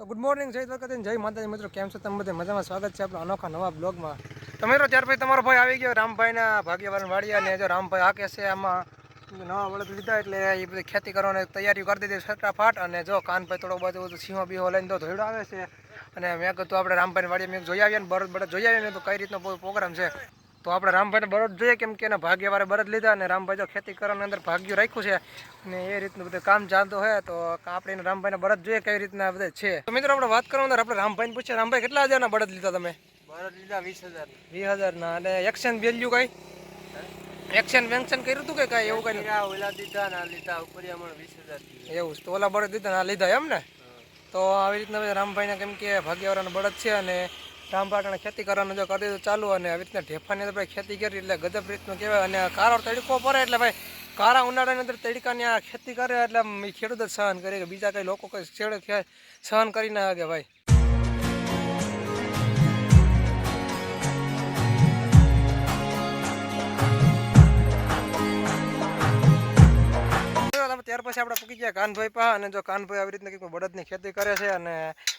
તો good morning જય વખતે જય માતાજી. મિત્રો, કેમ છો તમે બધે? મજામાં? સ્વાગત છે આપણો અનોખા નવા બ્લોગમાં. તો મિત્રો, ત્યાર પછી તમારો ભાઈ આવી ગયો, રામભાઈના ભાગ્યવાન વાડિયા ને જો રામભાઈ આ છે આમાં. નવા વળદ લીધા એટલે એ બધી ખેતી કરવાની તૈયારી કરી દીધી ફટાફટ અને જો કાનભાઈ થોડો બધો સિંહો બીહો લઈને તો ધોઈડો આવે છે. અને મેં કીધું આપણે રામભાઈ વાડીએ મેં જોઈ આવીએ ને બળદ જોઈ આવીએ. તો કઈ રીતનો પ્રોગ્રામ છે? તો આપણે રામભાઈને બળદ જોઈએ કેમ કે એના ભાગ્યવારે બળદ લીધા અને રામભાઈ જો ખેતી કરવાની અંદર ભાગ્યું રાખ્યું છે અને એ રીતનું બધું કામ ચાલતું હોય તો આપણે એને રામભાઈને બળદ જોઈએ કઈ રીતના બધા છે. તો મિત્રો આપણે વાત કરવાની અંદર આપણે રામભાઈને પૂછીએ રામભાઈ કેટલા હજારના બળદ લીધા તમે? બળદ લીધા વીસ હજાર વીસ હજારના. અને એક્શન વેલ્યુ કઈ? એક્શન વેન્શન કર્યું હતું કે કાંઈ એવું કઈ? ઓલા દીધા ના લીધા ઉપરિયામણ વીસ હજાર એવું તો ઓલા બળદ લીધા ના લીધા એમ ને? તો આવી રીતના રામભાઈને કેમ કે ભાગ્યવાળાનો બળદ છે અને રામભાટાને ખેતી કરવાનું જો કરી દીધું ચાલુ અને આવી રીતના ઢેફાની અંદર ભાઈ ખેતી કરી એટલે ગજબ રીતનું કહેવાય અને કારો તડકો પડે એટલે ભાઈ કારા ઉનાળાની અંદર તડકાની આ ખેતી કરે એટલે ખેડૂત જ સહન કરે કે બીજા કંઈ લોકો કંઈ છેડે સહન કરી ના શકે ભાઈ. પછી આપણે પૂકી ગયા કાનભાઈ પા અને જો કાનભાઈ આવી રીતના કંઈક બળદની ખેતી કરે છે અને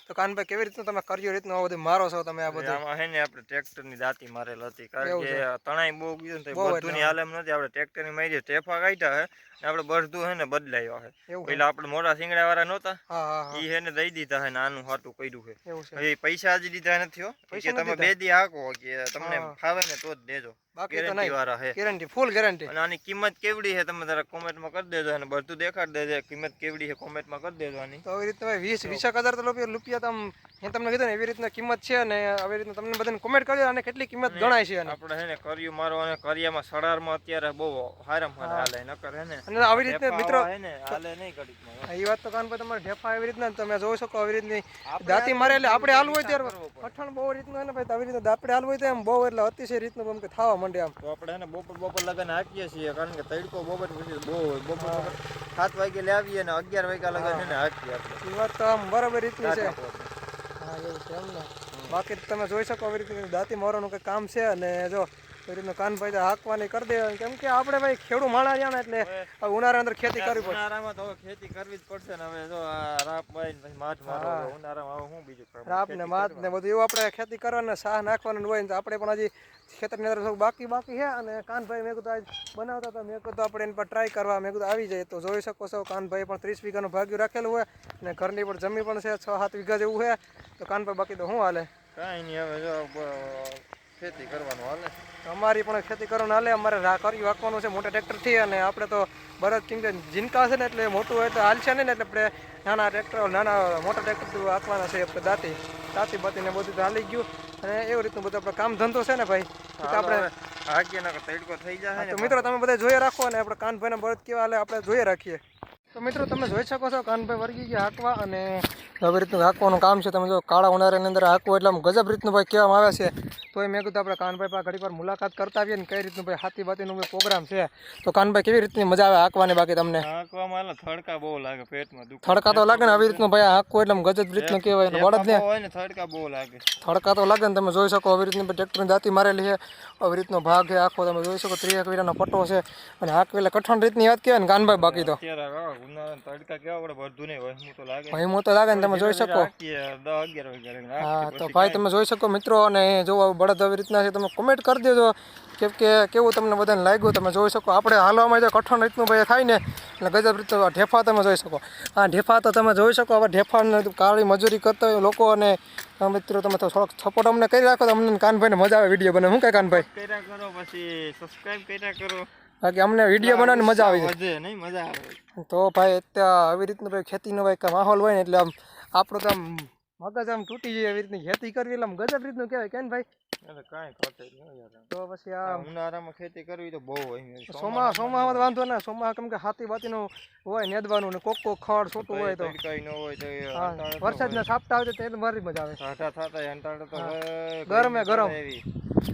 તો કાનભાઈ કેવી રીતનું તમે કરજો રીતનું આ બધું મારો છો તમે આ બધું? આમાં હે ને આપણે ટ્રેક્ટરની દાંતી મારેલ હતી કારણ કે તણાઈ બહુ ગયું ને બધું ની હાલ એમ નથી આપણે ટ્રેક્ટરની મારી ટેફા કાઢ્યા હે આપણે બધું હે ને બદલાયો હે. છે? પેલા આપણે મોટા સિંગડા વાળા નહોતા હા હા હા. ઈ હે ને દઈ દીધા હે ને આનું હાટું કર્યું છે. એવું પૈસા જ દીધા નથી હો. પૈસા કે તમે બે દી હાકો કે તમને હા. ફાવે ને તો જ દેજો. બાકી તો નહીં. ગેરંટી ફૂલ ગેરંટી અને આની કિંમત કેવડી છે તમે જરા કોમેન્ટમાં કરી દેજો અને બધું દેખાડ દેજો. કિંમત કેવડી છે કોમેન્ટમાં કરી દેજો આની. તો આવી રીતે ભાઈ વીસ વીસેક હજાર તો રૂપિયા રૂપિયા તમ મેં તમને કીધું ને એવી રીતના કિંમત છે અને આવી રીતના તમને બધાને કોમેન્ટ કરજો અને કેટલી કિંમત ગણાય છે આપણે હે ને કર્યું મારો અને કરિયામાં સડારમાં અત્યારે બહુ હારામ હારા હાલે નકર હે ને અને આવી રીતે મિત્રો હે ને હાલે નહીં ઘડીકમાં. એ વાત તો કાન પર તમારે ઢેફા આવી રીતના તમે જોઈ શકો આવી રીતની દાતી મારે એટલે આપણે હાલ હોય ત્યારે. કરવો બહુ રીતનું હોય ને ભાઈ આવી રીતે આપણે હાલ હોય તો એમ બહુ એટલે અતિશય રીતનું એમ કે થવા માંડે આમ. તો આપણે હે ને બપોર બપોર લગન હાકીએ છીએ કારણ કે તડકો બપોર પછી બહુ હોય. બપોર સાત વાગે લાવીએ ને અગિયાર વાગ્યા લગન હે ને હાકીએ આપણે. એ વાત તો આમ બરાબર રીતની છે. હા એવું છે એમ ને? બાકી તમે જોઈ શકો આવી રીતે દાંતી મારવાનું કંઈ કામ છે અને જો એ રીતનું કાનભાઈ તો હાંકવાની કરી દે. કેમ કે આપણે ભાઈ ખેડૂ માણા રહ્યા ને એટલે ઉનાળા અંદર ખેતી કરવી પડશે ઉનાળામાં તો ખેતી કરવી જ પડશે ને હવે જો આ રાપ બાઈ ને માઠ મારો ઉનાળામાં શું બીજું રાપ ને ખેતી ને બધું એવું આપણે ખેતી કરવાને સાહ નાખવાનું હોય ને આપણે પણ હજી ખેતરની અંદર થોડું બાકી બાકી છે. અને કાનભાઈ મેં કીધું આજ બનાવતા હતા મેં કીધું આપણે એની પર ટ્રાય કરવા મેં કીધું આવી જાય. તો જોઈ શકો છો કાનભાઈ પણ ત્રીસ વીઘાનું ભાગ્યું રાખેલું હોય અને ઘરની પણ જમી પણ છે છ સાત વીઘા જેવું છે. તો કાનભાઈ બાકી તો શું હાલે? કાંઈ નહીં હવે જો ખેતી કરવાનું હાલે? અમારી પણ ખેતી કરવાનું હાલે. અમારે કર્યું હાંકવાનું છે મોટા ટ્રેક્ટરથી. અને આપણે તો બરત કેમ કે જીનકા છે ને એટલે મોટું હોય તો હાલશે ને એટલે આપણે નાના ટ્રેક્ટર નાના મોટા ટ્રેક્ટર હાંકવાના છે આપણે દાંતી. દાંતી બાતી ને બધું તો હાલી ગયું. અને એવું રીતનું બધું આપણે કામ ધંધો છે ને ભાઈ. આપણે હાકીએ તડકો થઈ જાય તો મિત્રો તમે બધા જોઈએ રાખો અને આપણે કાનભાઈના બળદ કેવા હાલે આપણે જોઈએ રાખીએ. તો મિત્રો તમે જોઈ શકો છો કાનભાઈ વર્ગી ગયા હાંકવા અને આવી રીતનું હાંકવાનું કામ છે. તમે જો કાળા ઉનાળાની અંદર હાંકવું એટલે આમ ગજબ રીતનું ભાઈ કહેવામાં આવે છે. તો એ મેં કીધું આપણે કાનભાઈ પાસે ઘડી વાર મુલાકાત કરતા આવીએ ને કઈ રીતનું ભાઈ હાથી બાતીનું પ્રોગ્રામ છે. તો કાનભાઈ કેવી રીતની મજા આવે હાંકવાની બાકી તમને? હાંકવામાં થડકા બહુ લાગે પેટમાં દુખ. થડકા તો લાગે ને આવી રીતનું ભાઈ હાંકવું એટલે આમ ગજબ રીતનું કહેવાય ને બળદને ને. થડકા બહુ લાગે. થડકા તો લાગે ને તમે જોઈ શકો આવી રીતની ટ્રેક્ટરની દાંતી મારેલી છે. આવી રીતનો ભાગ છે આખો તમે જોઈ શકો ત્રીએક વીરાનો પટ્ટો છે. અને હાંકવી એટલે કઠણ રીતની વાત કહેવાય ને કાનભાઈ બાકી તો. ઉનાળાના તડકા કેવા પડે બધું નહીં વહેમું તો લાગે. ભાઈ તો લાગે ને તમે જોઈ શકો. હા તો ભાઈ તમે જોઈ શકો મિત્રો અને જો બળદ આવી રીતના છે તમે કોમેન્ટ કરી દેજો. કેમ કે કેવું તમને બધાને લાગ્યું તમે જોઈ શકો. આપણે હાલવામાં જે કઠણ રીતનું ભાઈ થાય ને એટલે ગજબ રીતનું ઢેફા તમે જોઈ શકો. આ ઢેફા તો તમે જોઈ શકો હવે ઢેફાને કાળી મજૂરી કરતા હોય લોકો અને મિત્રો તમે થોડોક સપોર્ટ અમને કરી રાખો તો અમને કાનભાઈને મજા આવે વીડિયો બને હું કાંઈ કાનભાઈ? કર્યા કરો પછી સબસ્ક્રાઈબ કર્યા કરો. બાકી અમને વીડિયો બનાવવાની મજા આવી મજા આવે. તો ભાઈ અત્યારે આવી રીતનું ભાઈ ખેતીનો ભાઈ માહોલ હોય ને એટલે આમ આપણું તો આમ મગજ આમ તૂટી જાય એવી રીતની ખેતી કરવી એટલે આમ ગજબ રીતનું કહેવાય. કે ભાઈ? એટલે કાંઈ ઘટે જ નહીં યાર તો પછી આ ઉનાળામાં ખેતી કરવી તો બહુ હોય. સોમા સોમામાં વાંધો ના સોમા કેમ કે હાથી બાતીનો હોય નેદવાનું ને કોકો ખડ છોટું હોય તો. કઈ ન હોય તો તો વરસાદના સાપટા આવે તો એ મારી મજા આવે. સાટા થતા હંટાળે તો ગરમે ગરમ.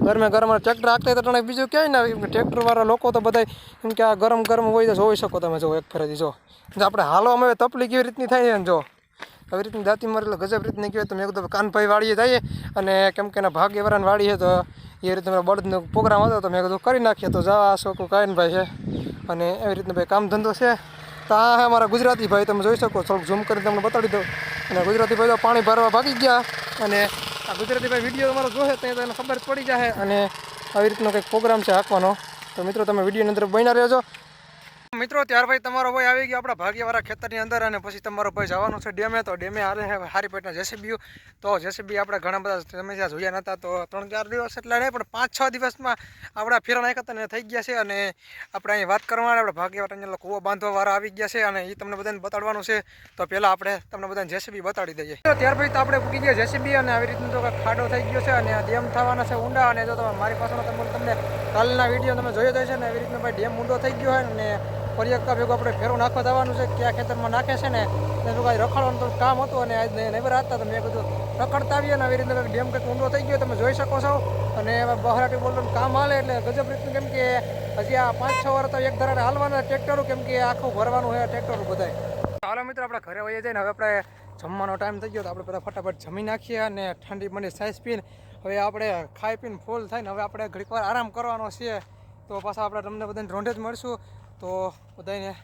ગરમે ગરમ. ટ્રેક્ટર હોય તો તને બીજું ક્યાંય ના ટ્રેક્ટર વાળા લોકો તો બધા એમ કે આ ગરમ ગરમ હોય તો જોઈ શકો તમે જો એક ફરેથી જો. આપણે હાલવામાં હવે તપલી કેવી રીતની થાય ને જો. આવી રીતની દાંતી મારે એટલે ગજબ રીતની કહેવાય તો મેં કીધું કાનભાઈ વાળીએ જઈએ. અને કેમ કે એના ભાગ્યવાળાને વાળીએ તો એ રીતે મારા બળદનો પ્રોગ્રામ હતો તો મેં કીધું, કરી નાખીએ તો જા આ શોખું કાયનભાઈ છે. અને એવી રીતના ભાઈ કામ ધંધો છે. તો આ અમારા ગુજરાતી ભાઈ, તમે જોઈ શકો, થોડુંક ઝૂમ કરીને તમને બતાડી દઉં. અને ગુજરાતી ભાઈ તો પાણી ભરવા ભાગી ગયા. અને આ ગુજરાતી ભાઈ વીડિયો તમારો જોશે તો એને ખબર પડી જશે. અને આવી રીતનો કંઈક પ્રોગ્રામ છે હાંકવાનો. તો મિત્રો, તમે વિડીયોની અંદર બન્યા રહેજો. મિત્રો, ત્યાર પછી તમારો ભાઈ આવી ગયો આપણા ભાગ્યવાળા ખેતરની અંદર અને પછી તમારો ભાઈ જવાનું છે ડેમે. તો ડેમે છે હારી પેટના જેસીબી. તો જેસીબી આપણે ઘણા બધા સમસ્યા જોયા નહોતા તો ત્રણ ચાર દિવસ એટલે નહીં, પણ પાંચ છ દિવસમાં આપણા ફેરા નાખ્યા થઈ ગયા છે. અને આપણે અહીં વાત કરવાના આપણે ભાગ્યવાળા અંદર કૂવો બાંધવાવાળા આવી ગયા છે અને એ તમને બધાને બતાડવાનું છે. તો પહેલાં આપણે તમને બધાને જેસીબી બતાડી દઈએ. ત્યાર પછી તો આપણે પૂકી ગયા જેસીબી અને આવી રીતનું તો ખાડો થઈ ગયો છે અને ડેમ થવાના છે ઊંડા. અને જો તમે મારી પાસેનો તમને કાલના વીડિયો તમે જોયો હશે ને, એવી રીતના ભાઈ ડેમ ઊંડો થઈ ગયો હોય ને એક ભેગું આપણે ફેરો નાખવા જવાનું છે ક્યાં ખેતરમાં નાખે છે ને એનું કાંઈ રખડવાનું થોડું કામ હતું અને આજ નહીવર હતા તો મેં કીધું રખડતા આવીએ ને, આવી રીતે ડેમ કંઈક ઊંડો થઈ ગયો, તમે જોઈ શકો છો. અને બહારાટી બોલવાનું કામ હાલે એટલે ગજબ રીતનું કેમ કે હજી આ પાંચ છ વાર તો એક ધરાડે હાલવાના ટ્રેક્ટરો, કેમ કે આખું ભરવાનું હોય ટ્રેક્ટરો બધાય. ચાલો મિત્રો, આપણે ઘરે વહીએ જઈને હવે આપણે જમવાનો ટાઈમ થઈ ગયો તો આપણે બધા ફટાફટ જમી નાખીએ અને ઠંડી મંડી સાઈઝ પીને હવે આપણે ખાઈ પીને ફૂલ થઈને હવે આપણે ઘડીક વાર આરામ કરવાનો છે તો પાછા આપણે તમને બધાને રોંઢે જ મળશું. તો બધાને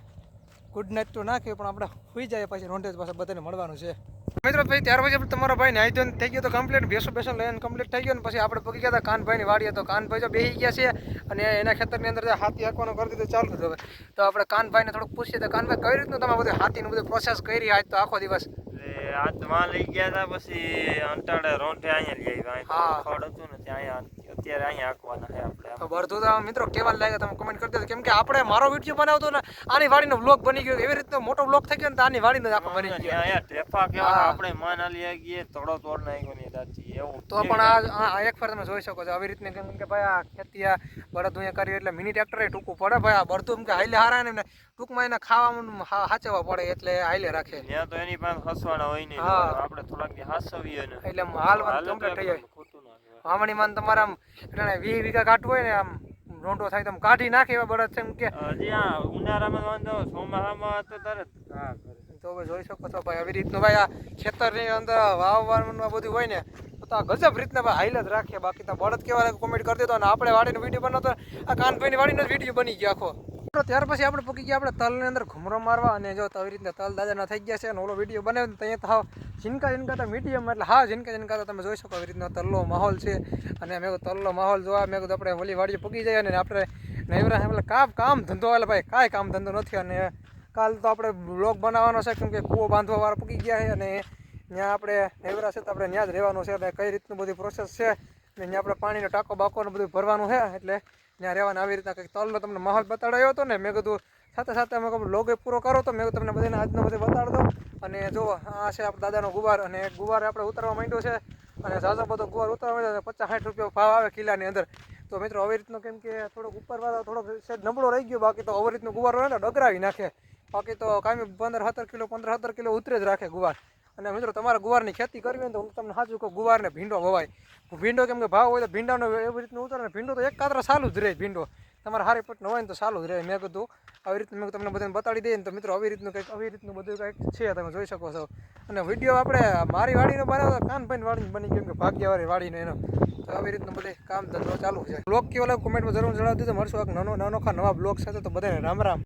ગુડ નાઇટ તો ના પણ આપણે હોઈ જાય પછી રોંઢે પાછા બધાને મળવાનું છે. મિત્રો, ભાઈ, ત્યાર પછી તમારો ભાઈ નાઈ ધોઈને થઈ ગયો તો કમ્પ્લીટ બેસો બેસો, લઈને કમ્પ્લીટ થઈ ગયો ને પછી આપણે પગી ગયા હતા કાનભાઈની વાડીએ. તો કાનભાઈ જો બેસી ગયા છે અને એના ખેતરની અંદર હાથી હાંકવાનું કરી દીધું, ચાલુ હવે. તો આપણે કાનભાઈને થોડુંક પૂછીએ તો કાનભાઈ, કઈ રીતનું તમે બધું હાથીનું બધું પ્રોસેસ કરી આજ તો આખો દિવસ? આજમાં લઈ ગયા હતા પછી અંટાડે રોંઠે અહીંયા લઈ આવ્યા હા. ખડ હતું ને ત્યાં અહીંયા અત્યારે અહીંયા હાંકવાના છે આપણે આમ. તો બરધું મિત્રો કેવા લાગે તમે કમેન્ટ કરી દેજો. કેમ કે આપણે મારો વીડિયો બનાવતો ને આની વાડીનો બ્લોગ બની ગયો. એવી રીતનો મોટો બ્લોગ થઈ ગયો ને આની વાડીનો જ આખો બની ગયો. અહીંયા ટેફા કેવા આપણે માન આલી ગઈએ તોડો તોડ નાખ્યો ને દાચી એવું તો પણ આ એક ફર તમે જોઈ શકો છો. આવી રીતને કેમ કે ભાઈ આ ખેતી આ બળદ કરી એટલે મિની ટ્રેક્ટર ટૂંકું પડે. ભાઈ આ એમ કે હાઈલે હારા ને ટૂંકમાં એને ખાવામાં હાચવા પડે એટલે હાઈલે રાખે. ત્યાં તો એની પાસે હસવાના હોય હા. આપણે થોડાક હાસવીએ ને. એટલે હાલ હાલે complete થઈ જાય. આપણને ખોટું ના કહેવાય. વામણી માં તમારે એટલે વીસ વીઘા કાઢવું હોય ને આમ રોંટો થાય તો કાઢી નાખે એવા બળદ છે એમ કે. ઉનાળામાં વાંધો ચોમાસામાં તો તરત હા તો હવે જોઈ શકો છો ભાઈ આવી રીતનું ભાઈ આ ખેતરની અંદર વાવવાનું બધું હોય ને તો આ ગજબ રીતના ભાઈ હાઈલ જ રાખે. બાકી તો બળદ કેવા કોમેન્ટ કરી દેતો અને આપણે વાડીનો વીડિયો બનાવતો આ કાનભાઈની વાડીનો વીડિયો બની ગયો આખો. ત્યાર પછી આપણે પકી ગયા આપણે તલની અંદર ઘૂમરો મારવા અને જો આવી રીતના તલ દાદાના થઈ ગયા છે અને ઓલો વીડિયો બનાવ્યો ને ત્યાં તો હાવ ઝીનકા તો મીડિયમ એટલે હા ઝીનકા ઝીનકા તો તમે જોઈ શકો આવી રીતનો તલનો માહોલ છે. અને મેં તલનો માહોલ જોવા, મેં કીધું આપણે ઓલી વાડીએ પકી જાય અને આપણે નૈવરા એટલે કામ કામ ધંધો એટલે ભાઈ, કાંઈ કામ ધંધો નથી. અને કાલ તો આપણે બ્લોગ બનાવવાનો છે, કેમ કે કૂવો બાંધવા વાળા પૂકી ગયા છે અને ત્યાં આપણે નૈવરા છે તો આપણે ત્યાં જ રહેવાનું છે અને કઈ રીતનું બધી પ્રોસેસ છે. ને આપણે પાણીનો ટાંકો બાકો ને બધું ભરવાનું છે એટલે ત્યાં રહેવાના આવી રીતના કંઈક તલનો તમને માહોલ બતાડાયો હતો ને, મેં કીધું સાથે સાથે અમે કહું લોગો પૂરો કરો તો મેં તમને બધાને આજનો બધું બતાડ દો અને જો આ છે આપણા દાદાનો ગુવાર, અને ગુવાર આપણે ઉતારવા માંડ્યો છે, અને ઝાઝો બધો ગુવાર ઉતારવા માંડ્યો પચાસ સાઠ રૂપિયા ભાવ આવે કિલ્લાની અંદર. તો મિત્રો, આવી રીતનું કેમ કે થોડોક ઉપરવાળો થોડોક સેજ નબળો રહી ગયો, બાકી તો આવી રીતનું ગુવાર હોય ને ડગરાવી નાખે. બાકી તો કાંઈ પંદર, સત્તર કિલો, પંદર, સત્તર કિલો ઉતરે જ રાખે ગુવાર. અને મિત્રો, તમારે ગુવારની ખેતી કરવી હોય તો હું તમને સાચું કહું, ગુવારને ભીંડો વવાય. ભીંડો કેમ કે ભાવ હોય તો ભીંડાનો એવી રીતનું ઉતરે ભીંડો તો એક કાતરા સારું જ રહે ભીંડો. તમારે હારી પટનો હોય ને તો સારું જ રહે. મેં કીધું, આવી રીતનું મેં તમને બધાને બતાડી દઈએ ને તો મિત્રો, આવી રીતનું કંઈક, આવી રીતનું બધું કંઈક છે, તમે જોઈ શકો છો. અને વીડિયો આપણે મારી વાડીનો બનાવતો, કાનભાઈની વાડીને બની કેમ કે ભાગ્યવાળી વાડીનો એનો. તો આવી રીતનું બધે કામ ધંધો ચાલુ છે. બ્લોગ કેવો લાગે કોમેન્ટમાં જરૂર જણાવી દીધું મળશું એક નાનો, નાનોખા નવા બ્લોગ સાથે. તો બધાને રામ રામ